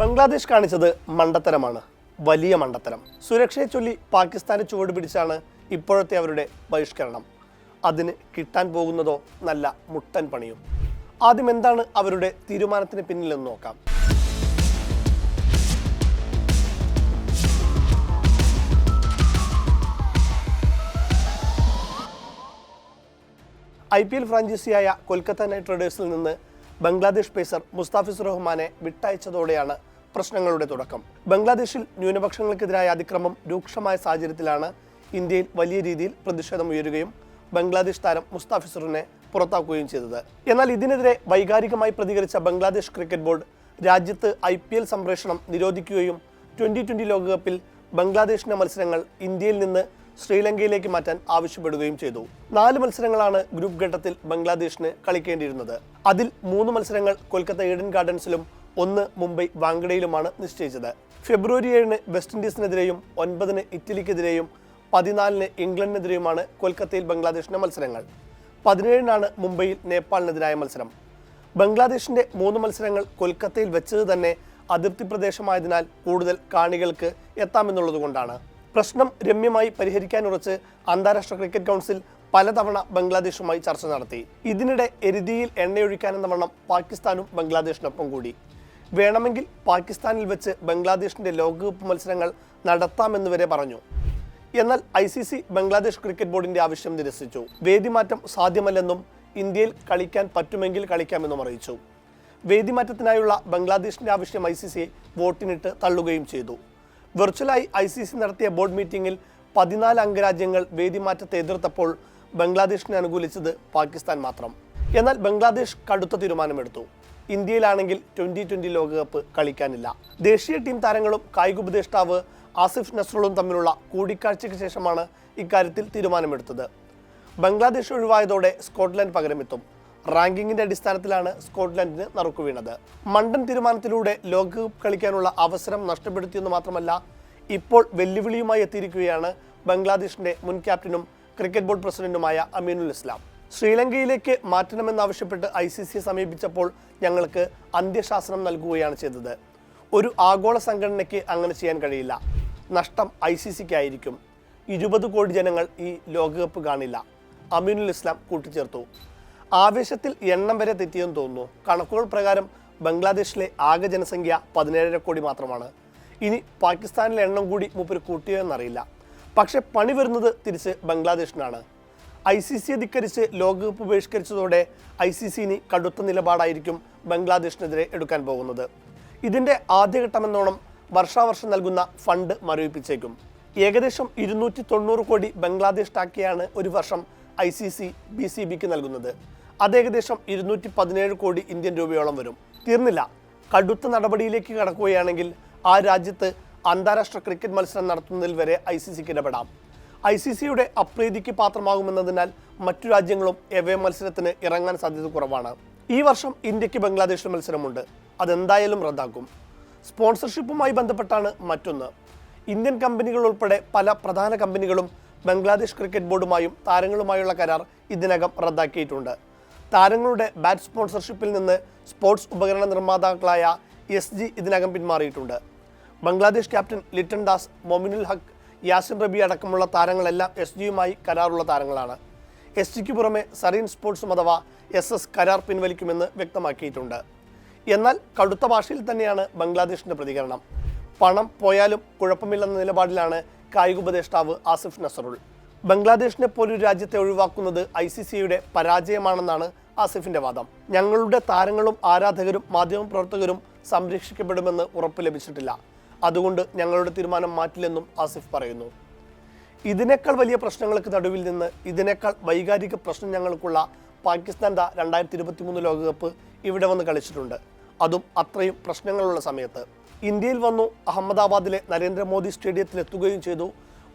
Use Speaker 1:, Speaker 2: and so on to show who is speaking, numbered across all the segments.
Speaker 1: ബംഗ്ലാദേശ് കാണിച്ചത് മണ്ടത്തരമാണ്. വലിയ മണ്ടത്തരം. സുരക്ഷയെ ചൊല്ലി പാകിസ്ഥാനെ ചുവട് പിടിച്ചാണ് ഇപ്പോഴത്തെ അവരുടെ ബഹിഷ്കരണം. അതിന് കിട്ടാൻ പോകുന്നതോ നല്ല മുട്ടൻ പണിയും. ആദ്യം എന്താണ് അവരുടെ തീരുമാനത്തിന് പിന്നിലെന്ന് നോക്കാം. ഐ പി എൽ ഫ്രാഞ്ചൈസിയായ കൊൽക്കത്ത നൈറ്റ് റൈഡേഴ്സിൽ നിന്ന് ബംഗ്ലാദേശ് പേസർ മുസ്താഫിസ് റഹ്മാനെ വിട്ടയച്ചതോടെയാണ് പ്രശ്നങ്ങളുടെ തുടക്കം. ബംഗ്ലാദേശിൽ ന്യൂനപക്ഷങ്ങൾക്കെതിരായ അതിക്രമം രൂക്ഷമായ സാഹചര്യത്തിലാണ് ഇന്ത്യയിൽ വലിയ രീതിയിൽ പ്രതിഷേധം ഉയരുകയും ബംഗ്ലാദേശ് താരം മുസ്താഫിസറിനെ പുറത്താക്കുകയും ചെയ്തത്. എന്നാൽ ഇതിനെതിരെ വൈകാരികമായി പ്രതികരിച്ച ബംഗ്ലാദേശ് ക്രിക്കറ്റ് ബോർഡ് രാജ്യത്ത് ഐ പി എൽ സംപ്രേഷണം നിരോധിക്കുകയും ട്വന്റി ട്വന്റി ലോകകപ്പിൽ ബംഗ്ലാദേശിന്റെ മത്സരങ്ങൾ ഇന്ത്യയിൽ നിന്ന് ശ്രീലങ്കയിലേക്ക് മാറ്റാൻ ആവശ്യപ്പെടുകയും ചെയ്തു. നാല് മത്സരങ്ങളാണ് ഗ്രൂപ്പ് ഘട്ടത്തിൽ ബംഗ്ലാദേശിന് കളിക്കേണ്ടിയിരുന്നത്. അതിൽ മൂന്ന് മത്സരങ്ങൾ കൊൽക്കത്ത ഈഡൻ ഗാർഡൻസിലും ഒന്ന് മുംബൈ വാങ്കഡയിലുമാണ് നിശ്ചയിച്ചത്. ഫെബ്രുവരി ഏഴിന് വെസ്റ്റ് ഇൻഡീസിനെതിരെയും ഒൻപതിന് ഇറ്റലിക്കെതിരെയും പതിനാലിന് ഇംഗ്ലണ്ടിനെതിരെയുമാണ് കൊൽക്കത്തയിൽ ബംഗ്ലാദേശിന്റെ മത്സരങ്ങൾ. പതിനേഴിനാണ് മുംബൈയിൽ നേപ്പാളിനെതിരായ മത്സരം. ബംഗ്ലാദേശിന്റെ മൂന്ന് മത്സരങ്ങൾ കൊൽക്കത്തയിൽ വെച്ചത് തന്നെ അതിർത്തി പ്രദേശമായതിനാൽ കൂടുതൽ കാണികൾക്ക് എത്താമെന്നുള്ളതുകൊണ്ടാണ് പ്രശ്നം രമ്യമായി പരിഹരിക്കാനുറച്ച് അന്താരാഷ്ട്ര ക്രിക്കറ്റ് കൗൺസിൽ പലതവണ ബംഗ്ലാദേശുമായി ചർച്ച നടത്തി. ഇതിനിടെ എരുതിയിൽ എണ്ണയൊഴിക്കാനെന്ന വണ്ണം പാകിസ്ഥാനും ബംഗ്ലാദേശിനൊപ്പം കൂടി. വേണമെങ്കിൽ പാകിസ്ഥാനിൽ വെച്ച് ബംഗ്ലാദേശിന്റെ ലോകകപ്പ് മത്സരങ്ങൾ നടത്താമെന്ന് വരെ പറഞ്ഞു. എന്നാൽ I C C Bangladesh cricket ബോർഡിന്റെ ആവശ്യം നിരസിച്ചു. വേദിമാറ്റം സാധ്യമല്ലെന്നും ഇന്ത്യയിൽ കളിക്കാൻ പറ്റുമെങ്കിൽ കളിക്കാമെന്നും അറിയിച്ചു. വേദിമാറ്റത്തിനായുള്ള ബംഗ്ലാദേശിന്റെ ആവശ്യം ഐ സി സി വോട്ടിനിട്ട് തള്ളുകയും ചെയ്തു. വെർച്വലായി ഐ സി സി നടത്തിയ ബോർഡ് മീറ്റിംഗിൽ പതിനാല് അംഗരാജ്യങ്ങൾ വേദിമാറ്റത്തെ എതിർത്തപ്പോൾ ബംഗ്ലാദേശിനെ അനുകൂലിച്ചത് പാകിസ്ഥാൻ മാത്രം. എന്നാൽ ബംഗ്ലാദേശ് കടുത്ത തീരുമാനമെടുത്തു. ഇന്ത്യയിലാണെങ്കിൽ ട്വന്റി ട്വന്റി ലോകകപ്പ് കളിക്കാനില്ല. ദേശീയ ടീം താരങ്ങളും കായിക ഉപദേഷ്ടാവ് ആസിഫ് നസ്രുളും തമ്മിലുള്ള കൂടിക്കാഴ്ചയ്ക്ക് ശേഷമാണ് ഇക്കാര്യത്തിൽ തീരുമാനമെടുത്തത്. ബംഗ്ലാദേശ് ഒഴിവായതോടെ സ്കോട്ട്ലൻഡ് പകരമെത്തും. റാങ്കിങ്ങിന്റെ അടിസ്ഥാനത്തിലാണ് സ്കോട്ട്ലൻഡിന് നറുക്കു വീണത്. മണ്ടൻ തീരുമാനത്തിലൂടെ ലോകകപ്പ് കളിക്കാനുള്ള അവസരം നഷ്ടപ്പെടുത്തിയെന്ന് മാത്രമല്ല ഇപ്പോൾ വെല്ലുവിളിയുമായി എത്തിയിരിക്കുകയാണ് ബംഗ്ലാദേശിന്റെ മുൻ ക്യാപ്റ്റനും ക്രിക്കറ്റ് ബോർഡ് പ്രസിഡന്റുമായ അമീനുൽ ഇസ്ലാം. ശ്രീലങ്കയിലേക്ക് മാറ്റണമെന്നാവശ്യപ്പെട്ട് ഐ സി സിയെ സമീപിച്ചപ്പോൾ ഞങ്ങൾക്ക് അന്ത്യശാസനം നൽകുകയാണ് ചെയ്തത്. ഒരു ആഗോള സംഘടനയ്ക്ക് അങ്ങനെ ചെയ്യാൻ കഴിയില്ല. നഷ്ടം ഐ സി സിക്കായിരിക്കും. ഇരുപത് കോടി ജനങ്ങൾ ഈ ലോകകപ്പ് കാണില്ല. അമീനുൽ ഇസ്ലാം കൂട്ടിച്ചേർത്തു. ആവേശത്തിൽ എണ്ണം വരെ തെറ്റിയെന്ന് തോന്നുന്നു. കണക്കുകൾ പ്രകാരം ബംഗ്ലാദേശിലെ ആകെ ജനസംഖ്യ പതിനേഴര കോടി മാത്രമാണ്. ഇനി പാകിസ്ഥാനിലെ എണ്ണം കൂടി മൂപ്പര് കൂട്ടിയോ എന്നറിയില്ല. പക്ഷേ പണി വരുന്നത് തിരിച്ച് ബംഗ്ലാദേശിനാണ്. ഐ സി സി ധിക്കരിച്ച് ലോകകപ്പ് ബഹിഷ്കരിച്ചതോടെ ഐ സി സി ഇനി കടുത്ത നിലപാടായിരിക്കും ബംഗ്ലാദേശിനെതിരെ എടുക്കാൻ പോകുന്നത്. ഇതിന്റെ ആദ്യഘട്ടമെന്നോണം വർഷാവർഷം നൽകുന്ന ഫണ്ട് മരവിപ്പിച്ചേക്കും. ഏകദേശം ഇരുന്നൂറ്റി തൊണ്ണൂറ് കോടി ബംഗ്ലാദേശ് ടാക്കിയാണ് ഒരു വർഷം I C C B C ബിക്ക് നൽകുന്നത്. അത് ഏകദേശം ഇരുന്നൂറ്റി പതിനേഴ് കോടി ഇന്ത്യൻ രൂപയോളം വരും. തീർന്നില്ല. കടുത്ത നടപടിയിലേക്ക് കടക്കുകയാണെങ്കിൽ ആ രാജ്യത്ത് അന്താരാഷ്ട്ര ക്രിക്കറ്റ് മത്സരം നടത്തുന്നതിൽ വരെ ഐ സി സിക്ക് ഇടപെടാം. ഐ സി സിയുടെ അപ്രീതിക്ക് പാത്രമാകുമെന്നതിനാൽ മറ്റു രാജ്യങ്ങളും എവേ മത്സരത്തിന് ഇറങ്ങാൻ സാധ്യത കുറവാണ്. ഈ വർഷം ഇന്ത്യയ്ക്ക് ബംഗ്ലാദേശിൽ മത്സരമുണ്ട്. അതെന്തായാലും റദ്ദാക്കും. സ്പോൺസർഷിപ്പുമായി ബന്ധപ്പെട്ടാണ് മറ്റൊന്ന്. ഇന്ത്യൻ കമ്പനികൾ ഉൾപ്പെടെ പല പ്രധാന കമ്പനികളും ബംഗ്ലാദേശ് ക്രിക്കറ്റ് ബോർഡുമായും താരങ്ങളുമായുള്ള കരാർ ഇതിനകം റദ്ദാക്കിയിട്ടുണ്ട്. താരങ്ങളുടെ ബാറ്റ് സ്പോൺസർഷിപ്പിൽ നിന്ന് സ്പോർട്സ് ഉപകരണ നിർമ്മാതാക്കളായ എസ് ജി ഇതിനകം പിന്മാറിയിട്ടുണ്ട്. ബംഗ്ലാദേശ് ക്യാപ്റ്റൻ ലിറ്റൻ ദാസ് മൊമിനുൽ ഹക്ക് യാസിൻ റബി അടക്കമുള്ള താരങ്ങളെല്ലാം എസ് ജിയുമായി കരാറുള്ള താരങ്ങളാണ്. എസ് ജിക്ക് പുറമെ സറീൻ സ്പോർട്സും അഥവാ എസ് എസ് കരാർ പിൻവലിക്കുമെന്ന് വ്യക്തമാക്കിയിട്ടുണ്ട്. എന്നാൽ കടുത്ത ഭാഷയിൽ തന്നെയാണ് ബംഗ്ലാദേശിന്റെ പ്രതികരണം. പണം പോയാലും കുഴപ്പമില്ലെന്ന നിലപാടിലാണ് കായിക ഉപദേഷ്ടാവ് ആസിഫ് നസറുൾ. ബംഗ്ലാദേശിനെ പോലൊരു രാജ്യത്തെ ഒഴിവാക്കുന്നത് ഐ സി സിയുടെ പരാജയമാണെന്നാണ് ആസിഫിന്റെ വാദം. ഞങ്ങളുടെ താരങ്ങളും ആരാധകരും മാധ്യമപ്രവർത്തകരും സംരക്ഷിക്കപ്പെടുമെന്ന് ഉറപ്പ് ലഭിച്ചിട്ടില്ല. അതുകൊണ്ട് ഞങ്ങളുടെ തീരുമാനം മാറ്റില്ലെന്നും ആസിഫ് പറയുന്നു. ഇതിനേക്കാൾ വലിയ പ്രശ്നങ്ങൾക്ക് നടുവിൽ നിന്ന് ഇതിനേക്കാൾ വൈകാരിക പ്രശ്നം ഞങ്ങൾക്കുള്ള പാകിസ്ഥാൻ ദാ രണ്ടായിരത്തി ഇരുപത്തി മൂന്ന് ലോകകപ്പ് ഇവിടെ വന്ന് കളിച്ചിട്ടുണ്ട്. അതും അത്രയും പ്രശ്നങ്ങളുള്ള സമയത്ത്. ഇന്ത്യയിൽ വന്നു അഹമ്മദാബാദിലെ നരേന്ദ്രമോദി സ്റ്റേഡിയത്തിൽ എത്തുകയും ചെയ്തു.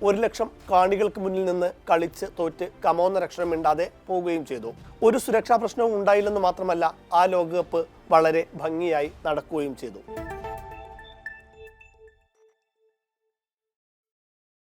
Speaker 1: ഒരു ലക്ഷം കാണികൾക്ക് മുന്നിൽ നിന്ന് കളിച്ച് തോറ്റ് കമോന്ന രക്ഷണം ഇണ്ടാതെ പോവുകയും ചെയ്തു. ഒരു സുരക്ഷാ പ്രശ്നവും ഉണ്ടായില്ലെന്ന് മാത്രമല്ല ആ ലോകകപ്പ് വളരെ ഭംഗിയായി നടക്കുകയും ചെയ്തു.